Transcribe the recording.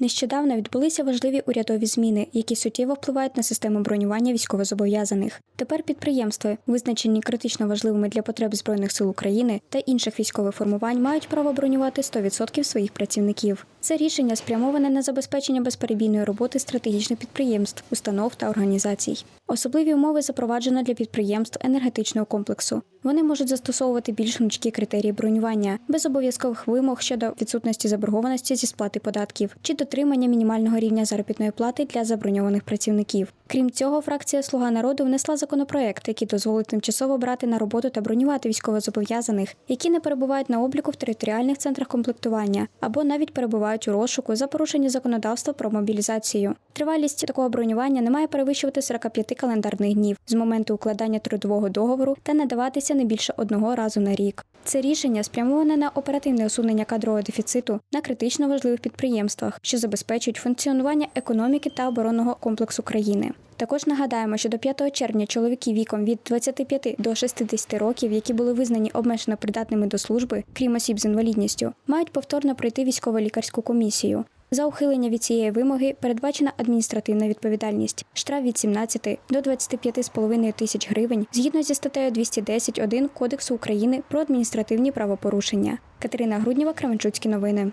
Нещодавно відбулися важливі урядові зміни, які суттєво впливають на систему бронювання військовозобов'язаних. Тепер підприємства, визначені критично важливими для потреб збройних сил України та інших військових формувань, мають право бронювати 100% своїх працівників. Це рішення спрямоване на забезпечення безперебійної роботи стратегічних підприємств, установ та організацій. Особливі умови запроваджено для підприємств енергетичного комплексу. Вони можуть застосовувати більш гнучкі критерії бронювання без обов'язкових вимог щодо відсутності заборгованості зі сплати податків чи дотримання мінімального рівня заробітної плати для заброньованих працівників. Крім цього, фракція Слуга народу внесла законопроект, який дозволить тимчасово брати на роботу та бронювати військовозобов'язаних, які не перебувають на обліку в територіальних центрах комплектування або навіть перебувають у розшуку за порушення законодавства про мобілізацію. Тривалість такого бронювання не має перевищувати 45 календарних днів з моменту укладання трудового договору та надаватися не більше одного разу на рік. Це рішення спрямоване на оперативне усунення кадрового дефіциту на критично важливих підприємствах, що забезпечують функціонування економіки та оборонного комплексу країни. Також нагадаємо, що до 5 червня чоловіки віком від 25 до 60 років, які були визнані обмежено придатними до служби, крім осіб з інвалідністю, мають повторно пройти військово-лікарську комісію. За ухилення від цієї вимоги передбачена адміністративна відповідальність, штраф від 17 до 25,5 тисяч гривень згідно зі статтею 210.1 Кодексу України про адміністративні правопорушення. Катерина Грудніва, Кременчуцькі новини.